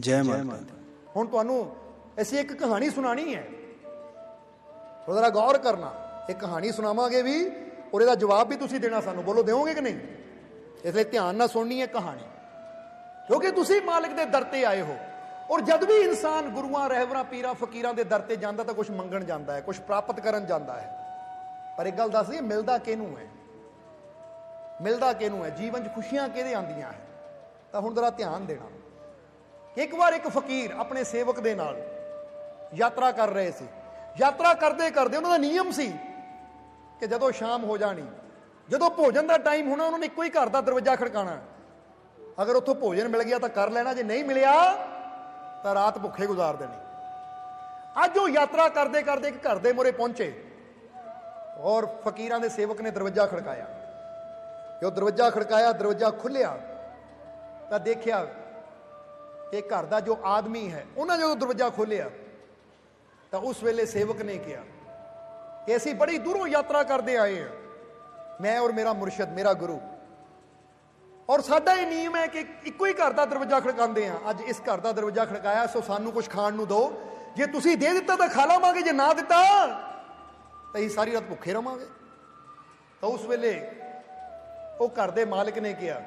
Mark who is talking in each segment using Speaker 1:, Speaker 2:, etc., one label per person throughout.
Speaker 1: ਜੈ ਮਾਤਾ
Speaker 2: ਹੁਣ ਤੁਹਾਨੂੰ ਅਸੀਂ ਇੱਕ ਕਹਾਣੀ ਸੁਣਾਣੀ ਹੈ। ਉਹਦਾ ਗੌਰ ਕਰਨਾ। ਇੱਕ ਕਹਾਣੀ ਸੁਣਾਵਾਂਗੇ ਵੀ ਔਰ ਇਹਦਾ ਜਵਾਬ ਵੀ ਤੁਸੀਂ ਦੇਣਾ ਸਾਨੂੰ। ਬੋਲੋ ਦਿਓਗੇ ਕਿ ਨਹੀਂ? ਇਸ ਲਈ ਧਿਆਨ ਨਾਲ ਸੁਣਨੀ ਹੈ ਕਹਾਣੀ। ਕਿਉਂਕਿ ਤੁਸੀਂ ਮਾਲਕ ਦੇ ਦਰ ਤੇ ਆਏ ਹੋ। ਔਰ ਜਦ ਵੀ ਇਨਸਾਨ ਗੁਰੂਆਂ ਰਹਿਬਰਾਂ ਪੀਰਾਂ ਫਕੀਰਾਂ ਦੇ ਦਰ ਤੇ ਜਾਂਦਾ ਤਾਂ ਕੁਝ ਮੰਗਣ ਜਾਂਦਾ ਹੈ ਕੁਝ ਪ੍ਰਾਪਤ ਕਰਨ ਜਾਂਦਾ ਹੈ। ਪਰ ਇੱਕ ਗੱਲ ਦੱਸ ਦਈਏ ਮਿਲਦਾ ਕਿਹਨੂੰ ਹੈ? ਮਿਲਦਾ ਕਿਹਨੂੰ ਹੈ? ਜੀਵਨ 'ਚ ਖੁਸ਼ੀਆਂ ਕਿਹਦੇ ਆਉਂਦੀਆਂ ਹੈ? ਤਾਂ ਹੁਣ ਜ਼ਰਾ ਧਿਆਨ ਦੇਣਾ। ਇੱਕ ਵਾਰ ਇੱਕ ਫਕੀਰ ਆਪਣੇ ਸੇਵਕ ਦੇ ਨਾਲ ਯਾਤਰਾ ਕਰ ਰਹੇ ਸੀ। ਯਾਤਰਾ ਕਰਦੇ ਕਰਦੇ ਉਹਨਾਂ ਦਾ ਨਿਯਮ ਸੀ ਕਿ ਜਦੋਂ ਸ਼ਾਮ ਹੋ ਜਾਣੀ, ਜਦੋਂ ਭੋਜਨ ਦਾ ਟਾਈਮ ਹੋਣਾ, ਉਹਨਾਂ ਨੇ ਇੱਕੋ ਹੀ ਘਰ ਦਾ ਦਰਵਾਜ਼ਾ ਖੜਕਾਣਾ ਅਗਰ ਉੱਥੋਂ ਭੋਜਨ ਮਿਲ ਗਿਆ ਤਾਂ ਕਰ ਲੈਣਾ, ਜੇ ਨਹੀਂ ਮਿਲਿਆ ਤਾਂ ਰਾਤ ਭੁੱਖੇ ਗੁਜ਼ਾਰ ਦੇਣੀ। ਅੱਜ ਉਹ ਯਾਤਰਾ ਕਰਦੇ ਕਰਦੇ ਇੱਕ ਘਰ ਦੇ ਮੂਹਰੇ ਪਹੁੰਚੇ ਔਰ ਫਕੀਰਾਂ ਦੇ ਸੇਵਕ ਨੇ ਦਰਵਾਜ਼ਾ ਖੜਕਾਇਆ। ਜਦੋਂ ਦਰਵਾਜ਼ਾ ਖੜਕਾਇਆ, ਦਰਵਾਜ਼ਾ ਖੁੱਲਿਆ ਤਾਂ ਦੇਖਿਆ ਕਿ ਘਰ ਦਾ ਜੋ ਆਦਮੀ ਹੈ, ਉਹਨਾਂ ਜਦੋਂ ਦਰਵਾਜ਼ਾ ਖੋਲ੍ਹਿਆ। ਤਾਂ ਉਸ ਵੇਲੇ ਸੇਵਕ ਨੇ ਕਿਹਾ, ਕਿ ਅਸੀਂ ਬੜੀ ਦੂਰੋਂ ਯਾਤਰਾ ਕਰਦੇ ਆਏ ਹਾਂ। ਮੈਂ ਔਰ ਮੇਰਾ ਮੁਰਸ਼ਿਦ, ਮੇਰਾ ਗੁਰੂ। ਔਰ ਸਾਡਾ ਇਹ ਨਿਯਮ ਹੈ ਕਿ ਇੱਕੋ ਹੀ ਘਰ ਦਾ ਦਰਵਾਜ਼ਾ ਖੜਕਾਉਂਦੇ ਆ ਅੱਜ ਇਸ ਘਰ ਦਾ ਦਰਵਾਜ਼ਾ ਖੜਕਾਇਆ, ਸੋ ਸਾਨੂੰ ਕੁਝ ਖਾਣ ਨੂੰ ਦਿਓ। ਜੇ ਤੁਸੀਂ ਦੇ ਦਿੱਤਾ ਤਾਂ ਖਾ ਲਵਾਂਗੇ, ਜੇ ਨਾ ਦਿੱਤਾ ਤਾਂ ਅਸੀਂ ਸਾਰੀ ਰਾਤ ਭੁੱਖੇ ਰਵਾਂਗੇ। ਤਾਂ ਉਸ ਵੇਲੇ ਉਹ ਘਰ ਦੇ ਮਾਲਕ ਨੇ ਕਿਹਾ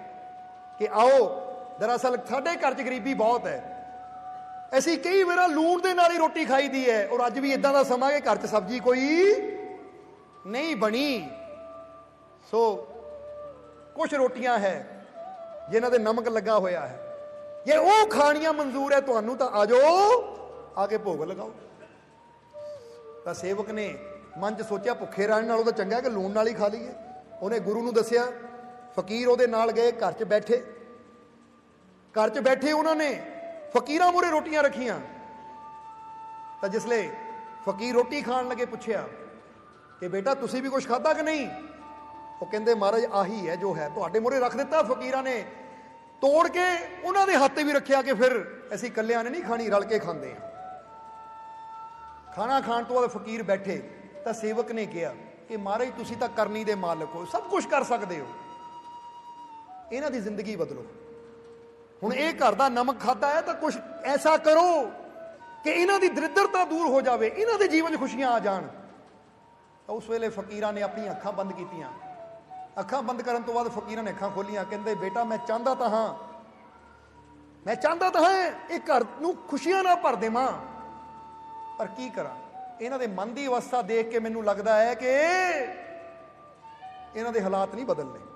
Speaker 2: ਕਿ ਆਓ ਦਰਅਸਲ ਸਾਡੇ ਘਰ 'ਚ ਗਰੀਬੀ ਬਹੁਤ ਹੈ। ਅਸੀਂ ਕਈ ਵਾਰ ਲੂਣ ਦੇ ਨਾਲ ਹੀ ਰੋਟੀ ਖਾਈਦੀ ਹੈ ਔਰ ਅੱਜ ਵੀ ਇਦਾਂ ਦਾ ਸਮਾਂ ਕਿ ਘਰ 'ਚ ਸਬਜ਼ੀ ਕੋਈ ਨਹੀਂ ਬਣੀ। ਸੋ ਕੁਝ ਰੋਟੀਆਂ ਹੈ ਜਿਨ੍ਹਾਂ ਦੇ ਨਮਕ ਲੱਗਾ ਹੋਇਆ ਹੈ। ਜੇ ਉਹ ਖਾਣੀਆਂ ਮਨਜ਼ੂਰ ਹੈ ਤੁਹਾਨੂੰ ਤਾਂ ਆ ਜਾਓ, ਆ ਕੇ ਭੋਗ ਲਗਾਓ। ਤਾਂ ਸੇਵਕ ਨੇ ਮਨ 'ਚ ਸੋਚਿਆ ਭੁੱਖੇ ਰਹਿਣ ਨਾਲੋਂ ਤਾਂ ਚੰਗਾ ਕਿ ਲੂਣ ਨਾਲ ਹੀ ਖਾ ਲਈਏ। ਉਹਨੇ ਗੁਰੂ ਨੂੰ ਦੱਸਿਆ, ਫਕੀਰ ਉਹਦੇ ਨਾਲ ਗਏ, ਘਰ 'ਚ ਬੈਠੇ। ਘਰ 'ਚ ਬੈਠੇ ਉਹਨਾਂ ਨੇ, ਫਕੀਰਾਂ ਮੂਹਰੇ ਰੋਟੀਆਂ ਰੱਖੀਆਂ। ਤਾਂ ਜਿਸਲੇ ਫਕੀਰ ਰੋਟੀ ਖਾਣ ਲੱਗੇ ਪੁੱਛਿਆ ਕਿ ਬੇਟਾ, ਤੁਸੀਂ ਵੀ ਕੁਝ ਖਾਧਾ ਕਿ ਨਹੀਂ? ਉਹ ਕਹਿੰਦੇ, ਮਹਾਰਾਜ, ਆਹੀ ਹੈ ਜੋ ਹੈ। ਤੁਹਾਡੇ ਮੂਹਰੇ ਰੱਖ ਦਿੱਤਾ ਫਕੀਰਾਂ ਨੇ। ਤੋੜ ਕੇ ਉਹਨਾਂ ਦੇ ਹੱਥ ਵੀ ਰੱਖਿਆ ਕਿ ਫਿਰ ਅਸੀਂ ਇਕੱਲਿਆਂ ਨੇ ਨਹੀਂ ਖਾਣੀ, ਰਲ ਕੇ ਖਾਂਦੇ ਹਾਂ। ਖਾਣਾ ਖਾਣ ਤੋਂ ਬਾਅਦ ਫਕੀਰ ਬੈਠੇ। ਤਾਂ ਸੇਵਕ ਨੇ ਕਿਹਾ ਕਿ, ਮਹਾਰਾਜ, ਤੁਸੀਂ ਤਾਂ ਕਰਨੀ ਦੇ ਮਾਲਕ ਹੋ। ਸਭ ਕੁਝ ਕਰ ਸਕਦੇ ਹੋ। ਇਹਨਾਂ ਦੀ ਜ਼ਿੰਦਗੀ ਬਦਲੋ। ਹੁਣ ਇਹ ਘਰ ਦਾ ਨਮਕ ਖਾਦਾ ਹੈ ਤਾਂ ਕੁਝ ਐਸਾ ਕਰੋ ਕਿ ਇਹਨਾਂ ਦੀ ਦਰਿਦਰਤਾ ਦੂਰ ਹੋ ਜਾਵੇ, ਇਹਨਾਂ ਦੇ ਜੀਵਨ 'ਚ ਖੁਸ਼ੀਆਂ ਆ ਜਾਣ। ਤਾਂ ਉਸ ਵੇਲੇ ਫਕੀਰਾਂ ਨੇ ਆਪਣੀਆਂ ਅੱਖਾਂ ਬੰਦ ਕੀਤੀਆਂ। ਅੱਖਾਂ ਬੰਦ ਕਰਨ ਤੋਂ ਬਾਅਦ ਫਕੀਰਾਂ ਨੇ ਅੱਖਾਂ ਖੋਲੀਆਂ, ਕਹਿੰਦੇ, ਬੇਟਾ, ਮੈਂ ਚਾਹੁੰਦਾ ਤਾਂ ਹਾਂ। ਮੈਂ ਚਾਹੁੰਦਾ ਤਾਂ ਹਾਂ ਇਹ ਘਰ ਨੂੰ ਖੁਸ਼ੀਆਂ ਨਾਲ ਭਰ ਦੇਵਾਂ। ਪਰ ਕੀ ਕਰਾਂ? ਇਹਨਾਂ ਦੇ ਮਨ ਦੀ ਅਵਸਥਾ ਦੇਖ ਕੇ ਮੈਨੂੰ ਲੱਗਦਾ ਹੈ ਕਿ ਇਹਨਾਂ ਦੇ ਹਾਲਾਤ ਨਹੀਂ ਬਦਲਨੇ।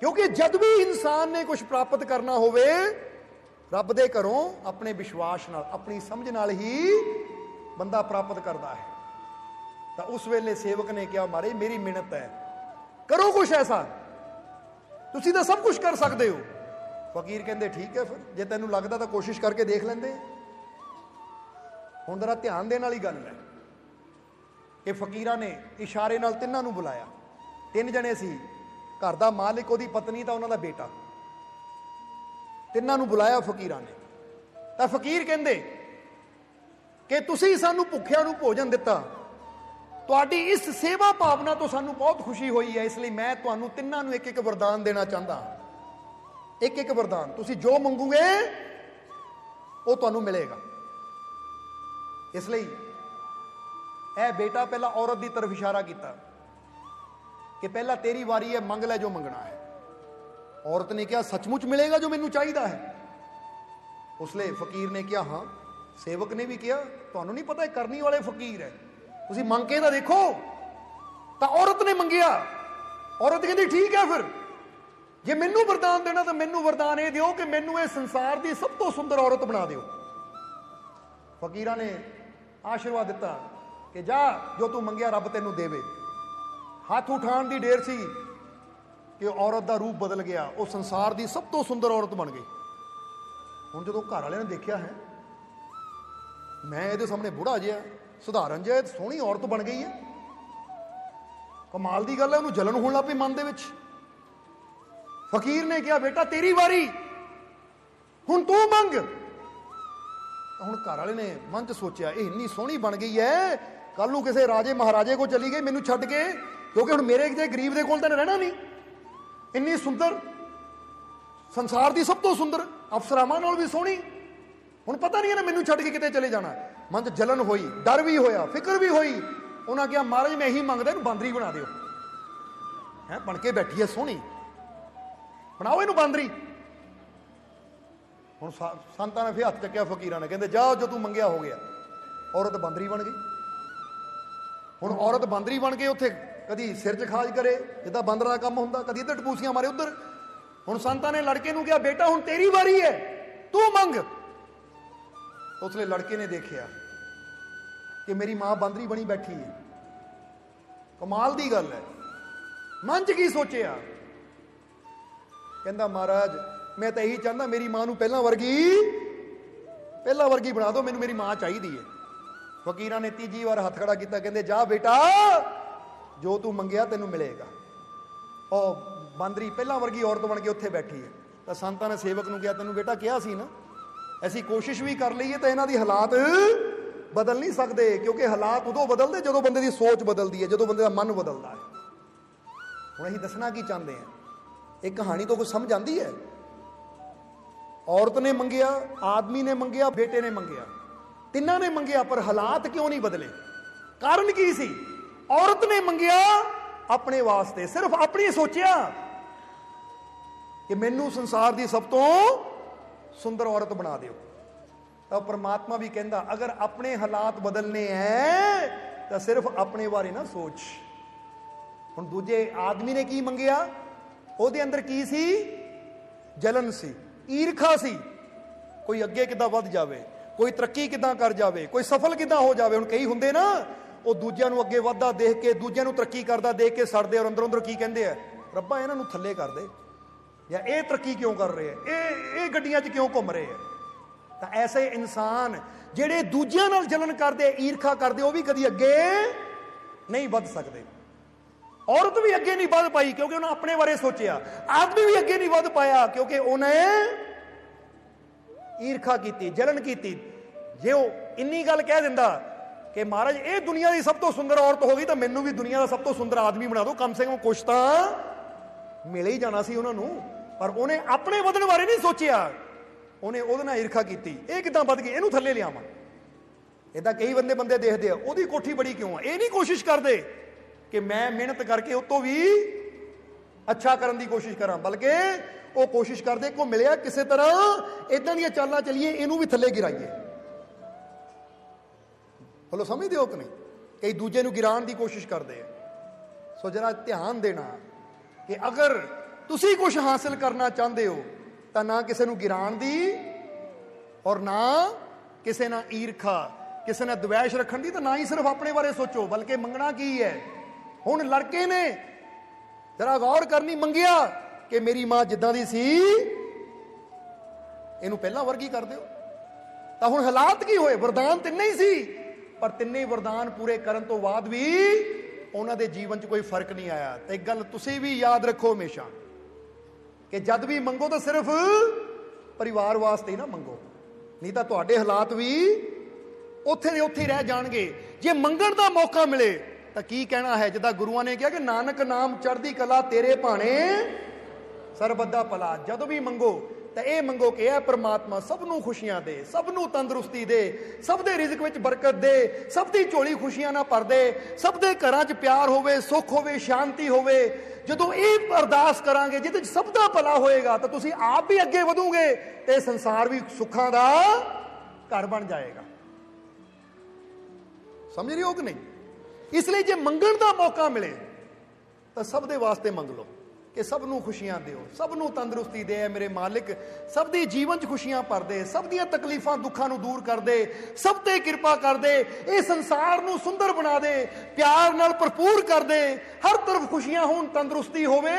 Speaker 2: ਕਿਉਂਕਿ ਜਦ ਵੀ ਇਨਸਾਨ ਨੇ ਕੁਝ ਪ੍ਰਾਪਤ ਕਰਨਾ ਹੋਵੇ, ਰੱਬ ਦੇ ਘਰੋਂ ਆਪਣੇ ਵਿਸ਼ਵਾਸ ਨਾਲ, ਆਪਣੀ ਸਮਝ ਨਾਲ ਹੀ ਬੰਦਾ ਪ੍ਰਾਪਤ ਕਰਦਾ ਹੈ। ਤਾਂ ਉਸ ਵੇਲੇ ਸੇਵਕ ਨੇ ਕਿਹਾ, ਮਾਰੇ, ਮੇਰੀ ਮਿਹਨਤ ਹੈ। ਕਰੋ ਕੁਝ ਐਸਾ। ਤੁਸੀਂ ਤਾਂ ਸਭ ਕੁਝ ਕਰ ਸਕਦੇ ਹੋ। ਫਕੀਰ ਕਹਿੰਦੇ, ਠੀਕ ਹੈ ਫਿਰ, ਜੇ ਤੈਨੂੰ ਲੱਗਦਾ ਤਾਂ ਕੋਸ਼ਿਸ਼ ਕਰਕੇ ਦੇਖ ਲੈਂਦੇ। ਹੁਣ ਜ਼ਰਾ ਧਿਆਨ ਦੇਣ ਵਾਲੀ ਗੱਲ ਹੈ। ਕਿ ਫਕੀਰਾਂ ਨੇ ਇਸ਼ਾਰੇ ਨਾਲ ਤਿੰਨਾਂ ਨੂੰ ਬੁਲਾਇਆ। ਤਿੰਨ ਜਣੇ ਸੀ। ਘਰ ਦਾ ਮਾਲਿਕ, ਉਹਦੀ ਪਤਨੀ ਤਾਂ ਉਹਨਾਂ ਦਾ ਬੇਟਾ। ਤਿੰਨਾਂ ਨੂੰ ਬੁਲਾਇਆ ਫਕੀਰਾਂ ਨੇ। ਤਾਂ ਫਕੀਰ ਕਹਿੰਦੇ ਕਿ ਤੁਸੀਂ ਸਾਨੂੰ ਭੁੱਖਿਆਂ ਨੂੰ ਭੋਜਨ ਦਿੱਤਾ। ਤੁਹਾਡੀ ਇਸ ਸੇਵਾ ਭਾਵਨਾ ਤੋਂ ਸਾਨੂੰ ਬਹੁਤ ਖੁਸ਼ੀ ਹੋਈ ਹੈ, ਇਸ ਲਈ ਮੈਂ ਤੁਹਾਨੂੰ ਤਿੰਨਾਂ ਨੂੰ ਇੱਕ ਇੱਕ ਵਰਦਾਨ ਦੇਣਾ ਚਾਹੁੰਦਾ ਹਾਂ। ਇੱਕ ਇੱਕ ਵਰਦਾਨ। ਤੁਸੀਂ ਜੋ ਮੰਗੋਗੇ, ਉਹ ਤੁਹਾਨੂੰ ਮਿਲੇਗਾ। ਇਸ ਲਈ ਇਹ ਬੇਟਾ ਪਹਿਲਾਂ ਔਰਤ ਦੀ ਤਰਫ ਇਸ਼ਾਰਾ ਕੀਤਾ। ਕਿ ਪਹਿਲਾਂ ਤੇਰੀ ਵਾਰੀ ਹੈ, ਮੰਗ ਲੈ ਜੋ ਮੰਗਣਾ ਹੈ। ਔਰਤ ਨੇ ਕਿਹਾ, ਸੱਚਮੁੱਚ ਮਿਲੇਗਾ ਜੋ ਮੈਨੂੰ ਚਾਹੀਦਾ ਹੈ। ਉਸ ਲਈ ਫਕੀਰ ਨੇ ਕਿਹਾ, ਹਾਂ, ਸੇਵਕ ਨੇ ਵੀ ਕਿਹਾ, ਤੁਹਾਨੂੰ ਨਹੀਂ ਪਤਾ ਇਹ ਕਰਨੀ ਵਾਲੇ ਫਕੀਰ ਹੈ। ਤੁਸੀਂ ਮੰਗ ਕੇ ਤਾਂ ਦੇਖੋ। ਤਾਂ ਔਰਤ ਨੇ ਮੰਗਿਆ। ਔਰਤ ਕਹਿੰਦੀ, ਠੀਕ ਹੈ ਫਿਰ। ਜੇ ਮੈਨੂੰ ਵਰਦਾਨ ਦੇਣਾ, ਤਾਂ ਮੈਨੂੰ ਵਰਦਾਨ ਇਹ ਦਿਓ ਕਿ ਮੈਨੂੰ ਇਹ ਸੰਸਾਰ ਦੀ ਸਭ ਤੋਂ ਸੁੰਦਰ ਔਰਤ ਬਣਾ ਦਿਓ। ਫਕੀਰਾਂ ਨੇ ਆਸ਼ੀਰਵਾਦ ਦਿੱਤਾ ਕਿ ਜਾ, ਜੋ ਤੂੰ ਮੰਗਿਆ, ਰੱਬ ਤੈਨੂੰ ਦੇਵੇ। ਹੱਥ ਉਠਾਉਣ ਦੀ ਢੇਰ ਸੀ ਕਿ ਔਰਤ ਦਾ ਰੂਪ ਬਦਲ ਗਿਆ। ਉਹ ਸੰਸਾਰ ਦੀ ਸਭ ਤੋਂ ਸੁੰਦਰ ਔਰਤ ਬਣ ਗਈ। ਹੁਣ ਜਦੋਂ ਘਰ ਵਾਲਿਆਂ ਨੇ ਦੇਖਿਆ ਹੈ, ਮੈਂ ਇਹਦੇ ਸਾਹਮਣੇ ਬੁੜਾ ਜਿਹਾ, ਸੁਧਾਰਨ ਜਿਹਾ ਸੋਹਣੀ ਔਰਤ ਬਣ ਗਈ ਹੈ। ਕਮਾਲ ਦੀ ਗੱਲ ਹੈ, ਉਹਨੂੰ ਜਲਨ ਹੋਣ ਲੱਗ ਪਈ ਮਨ ਦੇ ਵਿੱਚ। ਫਕੀਰ ਨੇ ਕਿਹਾ, ਬੇਟਾ, ਤੇਰੀ ਵਾਰੀ। ਹੁਣ ਤੂੰ ਮੰਗ। ਹੁਣ ਘਰ ਵਾਲੇ ਨੇ ਮਨ 'ਚ ਸੋਚਿਆ, ਇਹ ਇੰਨੀ ਸੋਹਣੀ ਬਣ ਗਈ ਹੈ। ਕੱਲ ਨੂੰ ਕਿਸੇ ਰਾਜੇ ਮਹਾਰਾਜੇ ਕੋ ਚਲੀ ਗਈ, ਮੈਨੂੰ ਛੱਡ ਕੇ। ਕਿਉਂਕਿ ਹੁਣ ਮੇਰੇ ਜਿਹੇ ਗਰੀਬ ਦੇ ਕੋਲ ਤਾਂ ਰਹਿਣਾ ਨਹੀਂ। ਇੰਨੀ ਸੁੰਦਰ ਸੰਸਾਰ ਦੀ ਸਭ ਤੋਂ ਸੁੰਦਰ ਅਫਸਰਾਵਾਂ ਨਾਲ ਵੀ ਸੋਹਣੀ। ਹੁਣ ਪਤਾ ਨਹੀਂ ਹੈ ਨਾ ਮੈਨੂੰ ਛੱਡ ਕੇ ਕਿਤੇ ਚਲੇ ਜਾਣਾ। ਮਨ 'ਚ ਜਲਨ ਹੋਈ, ਡਰ ਵੀ ਹੋਇਆ, ਫਿਕਰ ਵੀ ਹੋਈ। ਉਹਨਾਂ ਕਿਹਾ, ਮਹਾਰਾਜ, ਮੈਂ ਇਹੀ ਮੰਗਦਾ, ਇਹਨੂੰ ਬਾਂਦਰੀ ਬਣਾ ਦਿਓ। ਹੈ, ਬਣ ਕੇ ਬੈਠੀ ਹੈ ਸੋਹਣੀ। ਬਣਾਓ ਇਹਨੂੰ ਬਾਂਦਰੀ। ਹੁਣ ਸੰਤਾਂ ਨੇ ਫਿਰ ਹੱਥ ਚੱਕਿਆ ਫਕੀਰਾਂ ਨੇ, ਕਹਿੰਦੇ, ਜਾ, ਜੋ ਤੂੰ ਮੰਗਿਆ ਹੋ ਗਿਆ। ਔਰਤ ਬਾਂਦਰੀ ਬਣ ਗਈ। ਹੁਣ ਔਰਤ ਬਾਂਦਰੀ ਬਣ ਕੇ ਉੱਥੇ ਕਦੀ ਸਿਰ 'ਚ ਖਾਜ ਕਰੇ, ਜਿੱਦਾਂ ਬਾਂਦਰਾਂ ਦਾ ਕੰਮ ਹੁੰਦਾ, ਕਦੀ ਇੱਧਰ ਟਪੂਸੀਆਂ ਮਾਰੇ ਉੱਧਰ। ਹੁਣ ਸੰਤਾਂ ਨੇ ਲੜਕੇ ਨੂੰ ਕਿਹਾ, ਬੇਟਾ, ਹੁਣ ਤੇਰੀ ਵਾਰੀ ਹੈ, ਤੂੰ ਮੰਗ। ਉਸਲੇ ਲੜਕੇ ਨੇ ਦੇਖਿਆ ਕਿ ਮੇਰੀ ਮਾਂ ਬਾਂਦਰੀ ਬਣੀ ਬੈਠੀ ਹੈ। ਕਮਾਲ ਦੀ ਗੱਲ ਹੈ। ਮਨ 'ਚ ਕੀ ਸੋਚਿਆ? ਕਹਿੰਦਾ, ਮਹਾਰਾਜ, ਮੈਂ ਤਾਂ ਇਹੀ ਚਾਹੁੰਦਾ, ਮੇਰੀ ਮਾਂ ਨੂੰ ਪਹਿਲਾਂ ਵਰਗੀ ਪਹਿਲਾਂ ਵਰਗੀ ਬਣਾ ਦਿਓ, ਮੈਨੂੰ ਮੇਰੀ ਮਾਂ ਚਾਹੀਦੀ ਹੈ। ਫਕੀਰਾਂ ਨੇ ਤੀਜੀ ਵਾਰ ਹੱਥ ਖੜਾ ਕੀਤਾ, ਕਹਿੰਦੇ, ਜਾ ਬੇਟਾ ਜੋ ਤੂੰ ਮੰਗਿਆ ਤੈਨੂੰ ਮਿਲੇਗਾ। ਉਹ ਬਾਂਦਰੀ ਪਹਿਲਾਂ ਵਰਗੀ ਔਰਤ ਬਣ ਕੇ ਉੱਥੇ ਬੈਠੀ ਹੈ। ਤਾਂ ਸੰਤਾਂ ਨੇ ਸੇਵਕ ਨੂੰ ਕਿਹਾ, ਤੈਨੂੰ ਬੇਟਾ ਕਿਹਾ ਸੀ ਨਾ? ਅਸੀਂ ਕੋਸ਼ਿਸ਼ ਵੀ ਕਰ ਲਈਏ ਤਾਂ ਇਹਨਾਂ ਦੀ ਹਾਲਾਤ ਬਦਲ ਨਹੀਂ ਸਕਦੇ, ਕਿਉਂਕਿ ਹਾਲਾਤ ਉਦੋਂ ਬਦਲਦੇ ਜਦੋਂ ਬੰਦੇ ਦੀ ਸੋਚ ਬਦਲਦੀ ਹੈ, ਜਦੋਂ ਬੰਦੇ ਦਾ ਮਨ ਬਦਲਦਾ ਹੈ। ਹੁਣ ਅਸੀਂ ਦੱਸਣਾ ਕੀ ਚਾਹੁੰਦੇ ਹਾਂ? ਇਹ ਕਹਾਣੀ ਤੋਂ ਕੁਝ ਸਮਝ ਆਂਦੀ ਹੈ? ਔਰਤ ਨੇ ਮੰਗਿਆ, ਆਦਮੀ ਨੇ ਮੰਗਿਆ, ਬੇਟੇ ਨੇ ਮੰਗਿਆ। ਤਿੰਨਾਂ ਨੇ ਮੰਗਿਆ, ਪਰ ਹਾਲਾਤ ਕਿਉਂ ਨਹੀਂ ਬਦਲੇ? ਕਾਰਨ ਕੀ ਸੀ? ਔਰਤ ਨੇ ਮੰਗਿਆ ਆਪਣੇ ਵਾਸਤੇ, ਸਿਰਫ ਆਪਣੀ ਸੋਚਿਆ ਕਿ ਮੈਨੂੰ ਸੰਸਾਰ ਦੀ ਸਭ ਤੋਂ ਸੁੰਦਰ ਔਰਤ ਬਣਾ ਦਿਓ। ਤਾਂ ਪ੍ਰਮਾਤਮਾ ਵੀ ਕਹਿੰਦਾ, ਅਗਰ ਆਪਣੇ ਹਾਲਾਤ ਬਦਲਨੇ ਹੈ ਤਾਂ ਸਿਰਫ ਆਪਣੇ ਬਾਰੇ ਨਾ ਸੋਚ। ਹੁਣ ਦੂਜੇ ਆਦਮੀ ਨੇ ਕੀ ਮੰਗਿਆ? ਉਹਦੇ ਅੰਦਰ ਕੀ ਸੀ? ਜਲਨ ਸੀ, ਈਰਖਾ ਸੀ। ਕੋਈ ਅੱਗੇ ਕਿੱਦਾਂ ਵੱਧ ਜਾਵੇ, ਕੋਈ ਤਰੱਕੀ ਕਿੱਦਾਂ ਕਰ ਜਾਵੇ, ਕੋਈ ਸਫਲ ਕਿੱਦਾਂ ਹੋ ਜਾਵੇ, ਹੁਣ ਕਈ ਹੁੰਦੇ ਨਾ ਉਹ ਦੂਜਿਆਂ ਨੂੰ ਅੱਗੇ ਵੱਧਦਾ ਦੇਖ ਕੇ, ਦੂਜਿਆਂ ਨੂੰ ਤਰੱਕੀ ਕਰਦਾ ਦੇਖ ਕੇ ਸੜਦੇ ਔਰ ਅੰਦਰੋਂ ਅੰਦਰ ਕੀ ਕਹਿੰਦੇ ਆ? ਰੱਬਾ, ਇਹਨਾਂ ਨੂੰ ਥੱਲੇ ਕਰ ਦੇ। ਜਾਂ ਇਹ ਤਰੱਕੀ ਕਿਉਂ ਕਰ ਰਹੇ ਆ? ਇਹ ਇਹ ਗੱਡੀਆਂ 'ਚ ਕਿਉਂ ਘੁੰਮ ਰਹੇ ਆ? ਤਾਂ ਐਸੇ ਇਨਸਾਨ ਜਿਹੜੇ ਦੂਜਿਆਂ ਨਾਲ ਜਲਨ ਕਰਦੇ, ਈਰਖਾ ਕਰਦੇ, ਉਹ ਵੀ ਕਦੀ ਅੱਗੇ ਨਹੀਂ ਵੱਧ ਸਕਦੇ। ਔਰਤ ਵੀ ਅੱਗੇ ਨਹੀਂ ਵੱਧ ਪਾਈ ਕਿਉਂਕਿ ਉਹਨੇ ਆਪਣੇ ਬਾਰੇ ਸੋਚਿਆ। ਆਦਮੀ ਵੀ ਅੱਗੇ ਨਹੀਂ ਵੱਧ ਪਾਇਆ ਕਿਉਂਕਿ ਉਹਨੇ ਈਰਖਾ ਕੀਤੀ, ਜਲਨ ਕੀਤੀ। ਜੇ ਉਹ ਇੰਨੀ ਗੱਲ ਕਹਿ ਦਿੰਦਾ ਕਿ ਮਹਾਰਾਜ, ਇਹ ਦੁਨੀਆ ਦੀ ਸਭ ਤੋਂ ਸੁੰਦਰ ਔਰਤ ਹੋ ਗਈ ਤਾਂ ਮੈਨੂੰ ਵੀ ਦੁਨੀਆ ਦਾ ਸਭ ਤੋਂ ਸੁੰਦਰ ਆਦਮੀ ਬਣਾ ਦਿਓ। ਕਮ ਸੇ ਕਮ ਕੁਛ ਤਾਂ ਮਿਲੇ ਹੀ ਜਾਣਾ ਸੀ ਉਹਨਾਂ ਨੂੰ। ਪਰ ਉਹਨੇ ਆਪਣੇ ਵਧਣ ਬਾਰੇ ਨਹੀਂ ਸੋਚਿਆ। ਉਹਨੇ ਉਹਦੇ ਨਾਲ ਈਰਖਾ ਕੀਤੀ। ਇਹ ਕਿਦਾਂ ਵੱਧ ਗਈ? ਇਹਨੂੰ ਥੱਲੇ ਲਿਆਵਾਂ। ਇਦਾਂ ਕਈ ਬੰਦੇ ਬੰਦੇ ਦੇਖਦੇ ਆ, ਉਹਦੀ ਕੋਠੀ ਬੜੀ ਕਿਉਂ ਆ? ਇਹ ਨਹੀਂ ਕੋਸ਼ਿਸ਼ ਕਰਦੇ ਕਿ ਮੈਂ ਮਿਹਨਤ ਕਰਕੇ ਉਹ ਤੋਂ ਵੀ ਅੱਛਾ ਕਰਨ ਦੀ ਕੋਸ਼ਿਸ਼ ਕਰਾਂ। ਬਲਕਿ ਉਹ ਕੋਸ਼ਿਸ਼ ਕਰਦੇ ਕੋ ਮਿਲਿਆ ਕਿਸੇ ਤਰ੍ਹਾਂ। ਇਦਾਂ ਦੀਆਂ ਚਾਲਾਂ ਚਲੀਏ, ਇਹਨੂੰ ਵੀ ਥੱਲੇ ਗਿਰਾਈਏ। ਹਲੋ, ਸਮਝਦੇ ਹੋ ਕਿ ਨਹੀਂ? ਕਈ ਦੂਜੇ ਨੂੰ ਗਿਰਾਉਣ ਦੀ ਕੋਸ਼ਿਸ਼ ਕਰਦੇ ਆ। ਸੋ ਜਰਾ ਧਿਆਨ ਦੇਣਾ ਕਿ ਅਗਰ ਤੁਸੀਂ ਕੁਝ ਹਾਸਲ ਕਰਨਾ ਚਾਹੁੰਦੇ ਹੋ, ਤਾਂ ਨਾ ਕਿਸੇ ਨੂੰ ਗਿਰਾਉਣ ਦੀ ਔਰ ਨਾ ਕਿਸੇ ਨਾਲ ਈਰਖਾ, ਕਿਸੇ ਨਾਲ ਦਵੈਸ਼ ਰੱਖਣ ਦੀ ਤਾਂ ਨਾ ਹੀ ਸਿਰਫ ਆਪਣੇ ਬਾਰੇ ਸੋਚੋ, ਬਲਕਿ ਮੰਗਣਾ ਕੀ ਹੈ? ਹੁਣ ਲੜਕੇ ਨੇ ਜਰਾ ਗੌਰ ਕਰਨੀ ਮੰਗਿਆ ਕਿ ਮੇਰੀ ਮਾਂ ਜਿੱਦਾਂ ਦੀ ਸੀ, ਇਹਨੂੰ ਪਹਿਲਾਂ ਵਰਗੀ ਕਰ ਦਿਓ। ਤਾਂ ਹੁਣ ਹਾਲਾਤ ਕੀ ਹੋਏ? ਵਰਦਾਨ ਤਿੰਨੇ ਹੀ ਸੀ। ਪਰ ਤਿੰਨੇ ਵਰਦਾਨ ਪੂਰੇ ਕਰਨ ਤੋਂ ਬਾਅਦ ਵੀ ਉਹਨਾਂ ਦੇ ਜੀਵਨ 'ਚ ਕੋਈ ਫ਼ਰਕ ਨਹੀਂ ਆਇਆ। ਤੇ ਇੱਕ ਗੱਲ ਤੁਸੀਂ ਵੀ ਯਾਦ ਰੱਖੋ ਹਮੇਸ਼ਾ ਕਿ ਜਦ ਵੀ ਮੰਗੋ ਤਾਂ ਸਿਰਫ ਪਰਿਵਾਰ ਵਾਸਤੇ ਹੀ ਨਾ ਮੰਗੋ। ਨਹੀਂ ਤਾਂ ਤੁਹਾਡੇ ਹਾਲਾਤ ਵੀ ਉੱਥੇ ਦੇ ਉੱਥੇ ਰਹਿ ਜਾਣਗੇ। ਜੇ ਮੰਗਣ ਦਾ ਮੌਕਾ ਮਿਲੇ ਤਾਂ ਕੀ ਕਹਿਣਾ ਹੈ? ਜਿੱਦਾਂ ਗੁਰੂਆਂ ਨੇ ਕਿਹਾ ਕਿ ਨਾਨਕ ਨਾਮ ਚੜ੍ਹਦੀ ਕਲਾ ਤੇਰੇ ਭਾਣੇ ਸਰਬੱਦਾ ਭਲਾ। ਜਦੋਂ ਵੀ ਮੰਗੋ ਤਾਂ ਇਹ ਮੰਗੋ ਕਿ ਇਹ ਪ੍ਰਮਾਤਮਾ ਸਭ ਨੂੰ ਖੁਸ਼ੀਆਂ ਦੇ ਸਭ ਨੂੰ ਤੰਦਰੁਸਤੀ ਦੇ, ਸਭ ਦੇ ਰਿਜ਼ਕ ਵਿੱਚ ਬਰਕਤ ਦੇ, ਸਭ ਦੀ ਝੋਲੀ ਖੁਸ਼ੀਆਂ ਨਾਲ ਭਰ ਦੇ, ਸਭ ਦੇ ਘਰਾਂ 'ਚ ਪਿਆਰ ਹੋਵੇ, ਸੁੱਖ ਹੋਵੇ, ਸ਼ਾਂਤੀ ਹੋਵੇ। ਜਦੋਂ ਇਹ ਅਰਦਾਸ ਕਰਾਂਗੇ, ਜਿਹਦੇ 'ਚ ਸਭ ਦਾ ਭਲਾ ਹੋਏਗਾ, ਤਾਂ ਤੁਸੀਂ ਆਪ ਵੀ ਅੱਗੇ ਵਧੋਗੇ ਤੇ ਸੰਸਾਰ ਵੀ ਸੁੱਖਾਂ ਦਾ ਘਰ ਬਣ ਜਾਏਗਾ। ਸਮਝ ਰਹੇ ਹੋ ਕਿ ਨਹੀਂ? ਇਸ ਲਈ ਜੇ ਮੰਗਣ ਦਾ ਮੌਕਾ ਮਿਲੇ, ਤਾਂ ਸਭ ਦੇ ਵਾਸਤੇ ਮੰਗ ਲਓ। ਕਿ ਸਭ ਨੂੰ ਖੁਸ਼ੀਆਂ ਦਿਓ, ਸਭ ਨੂੰ ਤੰਦਰੁਸਤੀ ਦੇ ਐ ਮੇਰੇ ਮਾਲਿਕ, ਸਭ ਦੀ ਜੀਵਨ 'ਚ ਖੁਸ਼ੀਆਂ ਭਰ ਦੇ ਸਭ ਦੀਆਂ ਤਕਲੀਫਾਂ ਦੁੱਖਾਂ ਨੂੰ ਦੂਰ ਕਰ ਦੇ ਸਭ ਤੇ ਕਿਰਪਾ ਕਰ ਦੇ ਇਹ ਸੰਸਾਰ ਨੂੰ ਸੁੰਦਰ ਬਣਾ ਦੇ, ਪਿਆਰ ਨਾਲ ਭਰਪੂਰ ਕਰ ਦੇ ਹਰ ਤਰਫ ਖੁਸ਼ੀਆਂ ਹੋਣ, ਤੰਦਰੁਸਤੀ ਹੋਵੇ,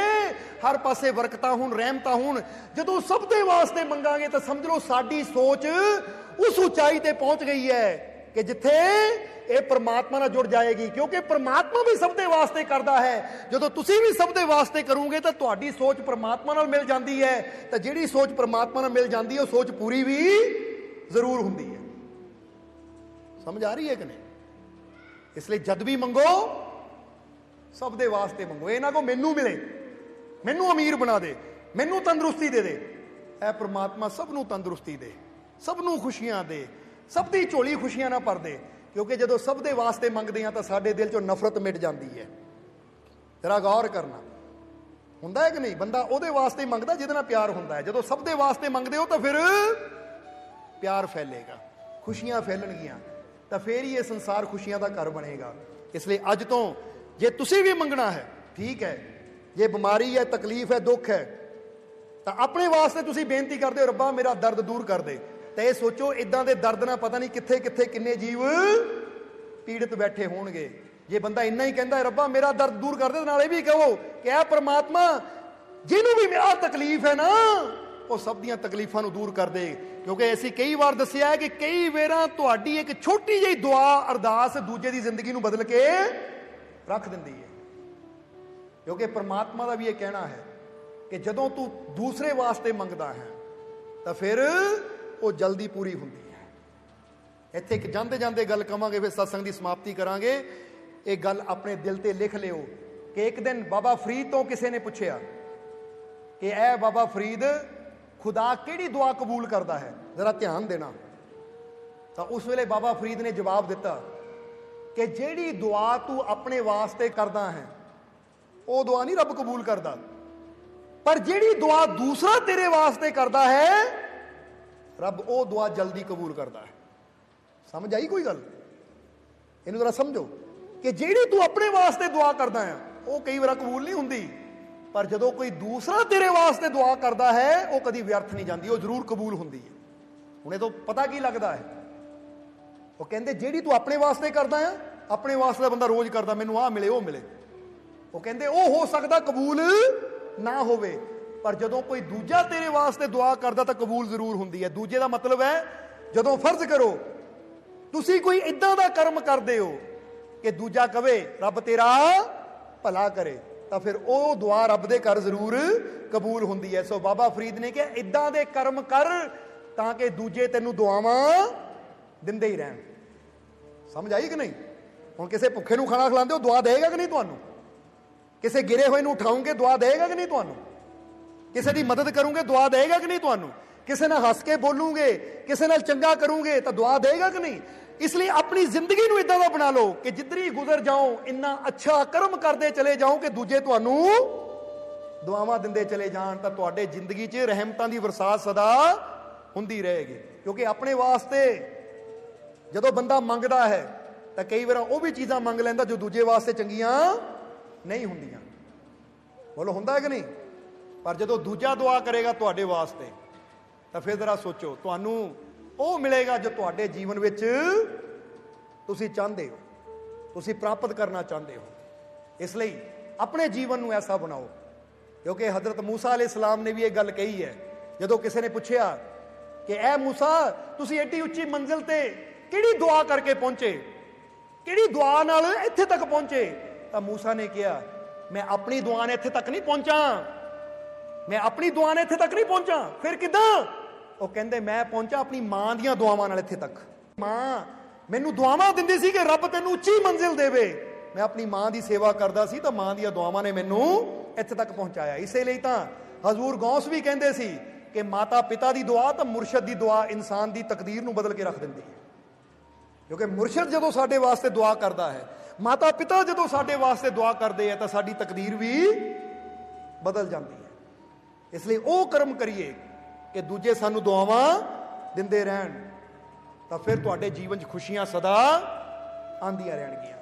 Speaker 2: ਹਰ ਪਾਸੇ ਬਰਕਤਾਂ ਹੋਣ, ਰਹਿਮਤਾਂ ਹੋਣ, ਜਦੋਂ ਸਭ ਦੇ ਵਾਸਤੇ ਮੰਗਾਂਗੇ ਤਾਂ ਸਮਝ ਲਓ ਸਾਡੀ ਸੋਚ ਉਸ ਉਚਾਈ ਤੇ ਪਹੁੰਚ ਗਈ ਹੈ ਕਿ ਜਿੱਥੇ ਇਹ ਪਰਮਾਤਮਾ ਨਾਲ ਜੁੜ ਜਾਏਗੀ, ਕਿਉਂਕਿ ਪਰਮਾਤਮਾ ਵੀ ਸਭ ਦੇ ਵਾਸਤੇ ਕਰਦਾ ਹੈ। ਜਦੋਂ ਤੁਸੀਂ ਵੀ ਸਭ ਦੇ ਵਾਸਤੇ ਕਰੋਗੇ, ਤਾਂ ਤੁਹਾਡੀ ਸੋਚ ਪਰਮਾਤਮਾ ਨਾਲ ਮਿਲ ਜਾਂਦੀ ਹੈ। ਤਾਂ ਜਿਹੜੀ ਸੋਚ ਪਰਮਾਤਮਾ ਨਾਲ ਮਿਲ ਜਾਂਦੀ ਹੈ, ਉਹ ਸੋਚ ਪੂਰੀ ਵੀ ਜ਼ਰੂਰ ਹੁੰਦੀ ਹੈ। ਸਮਝ ਆ ਰਹੀ ਹੈ ਕਿ ਨਹੀਂ? ਇਸ ਲਈ ਜਦ ਵੀ ਮੰਗੋ, ਸਭ ਦੇ ਵਾਸਤੇ ਮੰਗੋ। ਇਹ ਨਾ ਕੋ ਮੈਨੂੰ ਮਿਲੇ, ਮੈਨੂੰ ਅਮੀਰ ਬਣਾ ਦੇ, ਮੈਨੂੰ ਤੰਦਰੁਸਤੀ ਦੇ ਦੇ। ਐ ਪ੍ਰਮਾਤਮਾ ਸਭ ਨੂੰ ਤੰਦਰੁਸਤੀ ਦੇ, ਸਭ ਨੂੰ ਖੁਸ਼ੀਆਂ ਦੇ ਸਭ ਦੀ ਝੋਲੀ ਖੁਸ਼ੀਆਂ ਨਾਲ ਭਰਦੇ, ਕਿਉਂਕਿ ਜਦੋਂ ਸਭ ਦੇ ਵਾਸਤੇ ਮੰਗਦੇ ਆ ਤਾਂ ਸਾਡੇ ਦਿਲ ਚੋਂ ਨਫ਼ਰਤ ਮਿਟ ਜਾਂਦੀ ਹੈ। ਜਰਾ ਗੌਰ ਕਰਨਾ। ਹੁੰਦਾ ਹੈ ਕਿ ਨਹੀਂ? ਬੰਦਾ ਉਹਦੇ ਵਾਸਤੇ ਮੰਗਦਾ ਜਿਹਦੇ ਨਾਲ ਪਿਆਰ ਹੁੰਦਾ ਹੈ। ਜਦੋਂ ਸਭ ਦੇ ਵਾਸਤੇ ਮੰਗਦੇ ਹੋ ਤਾਂ ਫਿਰ ਪਿਆਰ ਫੈਲੇਗਾ। ਖੁਸ਼ੀਆਂ ਫੈਲਣਗੀਆਂ। ਤਾਂ ਫੇਰ ਹੀ ਇਹ ਸੰਸਾਰ ਖੁਸ਼ੀਆਂ ਦਾ ਘਰ ਬਣੇਗਾ। ਇਸ ਲਈ ਅੱਜ ਤੋਂ ਜੇ ਤੁਸੀਂ ਵੀ ਮੰਗਣਾ ਹੈ, ਠੀਕ ਹੈ। ਜੇ ਬਿਮਾਰੀ ਹੈ, ਤਕਲੀਫ ਹੈ, ਦੁੱਖ ਹੈ, ਤਾਂ ਆਪਣੇ ਵਾਸਤੇ ਤੁਸੀਂ ਬੇਨਤੀ ਕਰਦੇ ਹੋ, ਰੱਬਾ ਮੇਰਾ ਦਰਦ ਦੂਰ ਕਰ ਦੇ। ਤਾਂ ਇਹ ਸੋਚੋ ਇਦਾਂ ਦੇ ਦਰਦ ਨਾਲ ਪਤਾ ਨਹੀਂ ਕਿੱਥੇ ਕਿੱਥੇ ਕਿੰਨੇ ਜੀਵ ਪੀੜਤ ਬੈਠੇ ਹੋਣਗੇ। ਜੇ ਬੰਦਾ ਇੰਨਾ ਹੀ ਕਹਿੰਦਾ ਰੱਬਾ, ਮੇਰਾ ਦਰਦ ਦੂਰ ਕਰ ਦੇ ਨਾਲ ਇਹ ਵੀ ਕਹੋ ਕਿ ਐ ਪ੍ਰਮਾਤਮਾ, ਜਿਹਨੂੰ ਵੀ ਮੇਰਾ ਤਕਲੀਫ ਹੈ ਨਾ, ਉਹ ਸਭ ਦੀਆਂ ਤਕਲੀਫਾਂ ਨੂੰ ਦੂਰ ਕਰ ਦੇ। ਕਿਉਂਕਿ ਅਸੀਂ ਕਈ ਵਾਰ ਦੱਸਿਆ ਹੈ ਕਿ ਕਈ ਵੇਰਾਂ ਤੁਹਾਡੀ ਇੱਕ ਛੋਟੀ ਜਿਹੀ ਦੁਆ ਅਰਦਾਸ ਦੂਜੇ ਦੀ ਜ਼ਿੰਦਗੀ ਨੂੰ ਬਦਲ ਕੇ ਰੱਖ ਦਿੰਦੀ ਹੈ। ਕਿਉਂਕਿ ਪ੍ਰਮਾਤਮਾ ਦਾ ਵੀ ਇਹ ਕਹਿਣਾ ਹੈ ਕਿ ਜਦੋਂ ਤੂੰ ਦੂਸਰੇ ਵਾਸਤੇ ਮੰਗਦਾ ਹੈ, ਤਾਂ ਫਿਰ ਉਹ ਜਲਦੀ ਪੂਰੀ ਹੁੰਦੀ ਹੈ। ਇੱਥੇ ਇੱਕ ਜਾਂਦੇ ਜਾਂਦੇ ਗੱਲ ਕਵਾਂਗੇ, ਫਿਰ ਸਤਸੰਗ ਦੀ ਸਮਾਪਤੀ ਕਰਾਂਗੇ। ਇਹ ਗੱਲ ਆਪਣੇ ਦਿਲ ਤੇ ਲਿਖ ਲਿਓ ਕਿ ਇੱਕ ਦਿਨ ਬਾਬਾ ਫਰੀਦ ਤੋਂ ਕਿਸੇ ਨੇ ਪੁੱਛਿਆ ਕਿ ਇਹ ਬਾਬਾ ਫਰੀਦ, ਖੁਦਾ ਕਿਹੜੀ ਦੁਆ ਕਬੂਲ ਕਰਦਾ ਹੈ? ਜ਼ਰਾ ਧਿਆਨ ਦੇਣਾ। ਤਾਂ ਉਸ ਵੇਲੇ ਬਾਬਾ ਫਰੀਦ ਨੇ ਜਵਾਬ ਦਿੱਤਾ ਕਿ ਜਿਹੜੀ ਦੁਆ ਤੂੰ ਆਪਣੇ ਵਾਸਤੇ ਕਰਦਾ ਹੈ, ਉਹ ਦੁਆ ਨਹੀਂ ਰੱਬ ਕਬੂਲ ਕਰਦਾ। ਪਰ ਜਿਹੜੀ ਦੁਆ ਦੂਸਰਾ ਤੇਰੇ ਵਾਸਤੇ ਕਰਦਾ ਹੈ ਰੱਬ ਉਹ ਦੁਆ ਜਲਦੀ ਕਬੂਲ ਕਰਦਾ ਹੈ। ਸਮਝ ਆਈ ਕੋਈ ਗੱਲ? ਇਹਨੂੰ ਜ਼ਰਾ ਸਮਝੋ ਕਿ ਜਿਹੜੀ ਤੂੰ ਆਪਣੇ ਵਾਸਤੇ ਦੁਆ ਕਰਦਾ ਹੈ ਉਹ ਕਈ ਵਾਰ ਕਬੂਲ ਨਹੀਂ ਹੁੰਦੀ। ਪਰ ਜਦੋਂ ਕੋਈ ਦੂਸਰਾ ਤੇਰੇ ਵਾਸਤੇ ਦੁਆ ਕਰਦਾ ਹੈ, ਉਹ ਕਦੀ ਵਿਅਰਥ ਨਹੀਂ ਜਾਂਦੀ, ਉਹ ਜ਼ਰੂਰ ਕਬੂਲ ਹੁੰਦੀ ਹੈ। ਹੁਣ ਇਹ ਤੋਂ ਪਤਾ ਕੀ ਲੱਗਦਾ ਹੈ? ਉਹ ਕਹਿੰਦੇ, ਜਿਹੜੀ ਤੂੰ ਆਪਣੇ ਵਾਸਤੇ ਕਰਦਾ ਆ, ਆਪਣੇ ਵਾਸਤੇ ਬੰਦਾ ਰੋਜ਼ ਕਰਦਾ, ਮੈਨੂੰ ਆਹ ਮਿਲੇ, ਉਹ ਮਿਲੇ। ਉਹ ਕਹਿੰਦੇ, ਉਹ ਹੋ ਸਕਦਾ ਕਬੂਲ ਨਾ ਹੋਵੇ। ਪਰ ਜਦੋਂ ਕੋਈ ਦੂਜਾ ਤੇਰੇ ਵਾਸਤੇ ਦੁਆ ਕਰਦਾ ਤਾਂ ਕਬੂਲ ਜ਼ਰੂਰ ਹੁੰਦੀ ਹੈ। ਦੂਜੇ ਦਾ ਮਤਲਬ ਹੈ, ਜਦੋਂ ਫਰਜ਼ ਕਰੋ, ਤੁਸੀਂ ਕੋਈ ਇਦਾਂ ਦਾ ਕਰਮ ਕਰਦੇ ਹੋ ਕਿ ਦੂਜਾ ਕਵੇ, ਰੱਬ ਤੇਰਾ ਭਲਾ ਕਰੇ, ਤਾਂ ਫਿਰ ਉਹ ਦੁਆ ਰੱਬ ਦੇ ਘਰ ਜ਼ਰੂਰ ਕਬੂਲ ਹੁੰਦੀ ਹੈ। ਸੋ ਬਾਬਾ ਫਰੀਦ ਨੇ ਕਿਹਾ ਇਦਾਂ ਦੇ ਕਰਮ ਕਰ ਤਾਂ ਕਿ ਦੂਜੇ ਤੈਨੂੰ ਦੁਆਵਾਂ ਦਿੰਦੇ ਹੀ ਰਹਿਣ। ਸਮਝ ਆਈ ਕਿ ਨਹੀਂ? ਹੁਣ ਕਿਸੇ ਭੁੱਖੇ ਨੂੰ ਖਾਣਾ ਖਿਲਾਉਂਦੇ ਹੋ, ਦੁਆ ਦੇਗਾ ਕਿ ਨਹੀਂ ਤੁਹਾਨੂੰ? ਕਿਸੇ ਗਿਰੇ ਹੋਏ ਨੂੰ ਉਠਾਉਂਗੇ, ਦੁਆ ਦੇਗਾ ਕਿ ਨਹੀਂ ਤੁਹਾਨੂੰ? ਕਿਸੇ ਦੀ ਮਦਦ ਕਰੋਗੇ, ਦੁਆ ਦੇਗਾ ਕਿ ਨਹੀਂ ਤੁਹਾਨੂੰ? ਕਿਸੇ ਨਾਲ ਹੱਸ ਕੇ ਬੋਲੂਗੇ, ਕਿਸੇ ਨਾਲ ਚੰਗਾ ਕਰੋਗੇ ਤਾਂ ਦੁਆ ਦੇਗਾ ਕਿ ਨਹੀਂ? ਇਸ ਲਈ ਆਪਣੀ ਜ਼ਿੰਦਗੀ ਨੂੰ ਇਦਾਂ ਦਾ ਬਣਾ ਲਓ ਕਿ ਜਿੱਧਰੀ ਗੁਜ਼ਰ ਜਾਓ, ਇੰਨਾ ਅੱਛਾ ਕਰਮ ਕਰਦੇ ਚਲੇ ਜਾਓ ਕਿ ਦੂਜੇ ਤੁਹਾਨੂੰ ਦੁਆਵਾਂ ਦਿੰਦੇ ਚਲੇ ਜਾਣ, ਤਾਂ ਤੁਹਾਡੇ ਜ਼ਿੰਦਗੀ 'ਚ ਰਹਿਮਤਾਂ ਦੀ ਵਰਸਾਤ ਸਦਾ ਹੁੰਦੀ ਰਹੇਗੀ। ਕਿਉਂਕਿ ਆਪਣੇ ਵਾਸਤੇ ਜਦੋਂ ਬੰਦਾ ਮੰਗਦਾ ਹੈ, ਤਾਂ ਕਈ ਵਾਰ ਉਹ ਵੀ ਚੀਜ਼ਾਂ ਮੰਗ ਲੈਂਦਾ ਜੋ ਦੂਜੇ ਵਾਸਤੇ ਚੰਗੀਆਂ ਨਹੀਂ ਹੁੰਦੀਆਂ। ਬੋਲੋ, ਹੁੰਦਾ ਕਿ ਨਹੀਂ? ਪਰ ਜਦੋਂ ਦੂਜਾ ਦੁਆ ਕਰੇਗਾ ਤੁਹਾਡੇ ਵਾਸਤੇ, ਤਾਂ ਫਿਰ ਜ਼ਰਾ ਸੋਚੋ, ਤੁਹਾਨੂੰ ਉਹ ਮਿਲੇਗਾ ਜੋ ਤੁਹਾਡੇ ਜੀਵਨ ਵਿੱਚ ਤੁਸੀਂ ਚਾਹੁੰਦੇ ਹੋ, ਤੁਸੀਂ ਪ੍ਰਾਪਤ ਕਰਨਾ ਚਾਹੁੰਦੇ ਹੋ। ਇਸ ਲਈ ਆਪਣੇ ਜੀਵਨ ਨੂੰ ਐਸਾ ਬਣਾਓ, ਕਿਉਂਕਿ ਹਜ਼ਰਤ ਮੂਸਾ ਅਲੈਹ ਸਲਾਮ ਨੇ ਵੀ ਇਹ ਗੱਲ ਕਹੀ ਹੈ, ਜਦੋਂ ਕਿਸੇ ਨੇ ਪੁੱਛਿਆ ਕਿ, ਐ ਮੂਸਾ, ਤੁਸੀਂ ਏਡੀ ਉੱਚੀ ਮੰਜ਼ਿਲ ਤੇ ਕਿਹੜੀ ਦੁਆ ਕਰਕੇ ਪਹੁੰਚੇ? ਕਿਹੜੀ ਦੁਆ ਨਾਲ ਇੱਥੇ ਤੱਕ ਪਹੁੰਚੇ? ਤਾਂ ਮੂਸਾ ਨੇ ਕਿਹਾ, ਮੈਂ ਆਪਣੀ ਦੁਆ ਨੇ ਇੱਥੇ ਤੱਕ ਨਹੀਂ ਪਹੁੰਚਾ। ਮੈਂ ਆਪਣੀ ਦੁਆ ਨਾਲ ਇੱਥੇ ਤੱਕ ਨਹੀਂ ਪਹੁੰਚਾ। ਫਿਰ ਕਿਦਾਂ? ਉਹ ਕਹਿੰਦੇ, ਮੈਂ ਪਹੁੰਚਾ ਆਪਣੀ ਮਾਂ ਦੀਆਂ ਦੁਆਵਾਂ ਨਾਲ ਇੱਥੇ ਤੱਕ। ਮਾਂ, ਮੈਨੂੰ ਦੁਆਵਾਂ ਦਿੰਦੀ ਸੀ ਕਿ ਰੱਬ ਤੈਨੂੰ ਉੱਚੀ ਮੰਜ਼ਿਲ ਦੇਵੇ। ਮੈਂ ਆਪਣੀ ਮਾਂ ਦੀ ਸੇਵਾ ਕਰਦਾ ਸੀ ਤਾਂ ਮਾਂ ਦੀਆਂ ਦੁਆਵਾਂ ਨੇ ਮੈਨੂੰ ਇੱਥੇ ਤੱਕ ਪਹੁੰਚਾਇਆ। ਇਸੇ ਲਈ ਤਾਂ ਹਜ਼ੂਰ ਗੌਸ ਵੀ ਕਹਿੰਦੇ ਸੀ ਕਿ ਮਾਤਾ ਪਿਤਾ ਦੀ ਦੁਆ ਤਾਂ ਮੁਰਸ਼ਦ ਦੀ ਦੁਆ ਇਨਸਾਨ ਦੀ ਤਕਦੀਰ ਨੂੰ ਬਦਲ ਕੇ ਰੱਖ ਦਿੰਦੀ ਹੈ। ਕਿਉਂਕਿ ਮੁਰਸ਼ਿਦ ਜਦੋਂ ਸਾਡੇ ਵਾਸਤੇ ਦੁਆ ਕਰਦਾ ਹੈ, ਮਾਤਾ ਪਿਤਾ ਜਦੋਂ ਸਾਡੇ ਵਾਸਤੇ ਦੁਆ ਕਰਦੇ ਆ ਤਾਂ ਸਾਡੀ ਤਕਦੀਰ ਵੀ ਬਦਲ ਜਾਂਦੀ ਹੈ। ਇਸ ਲਈ ਉਹ ਕਰਮ ਕਰੀਏ ਕਿ ਦੂਜੇ ਸਾਨੂੰ ਦੁਆਵਾਂ ਦਿੰਦੇ ਰਹਿਣ ਤਾਂ ਫਿਰ ਤੁਹਾਡੇ ਜੀਵਨ 'ਚ ਖੁਸ਼ੀਆਂ ਸਦਾ ਆਂਦੀਆਂ ਰਹਿਣਗੀਆਂ।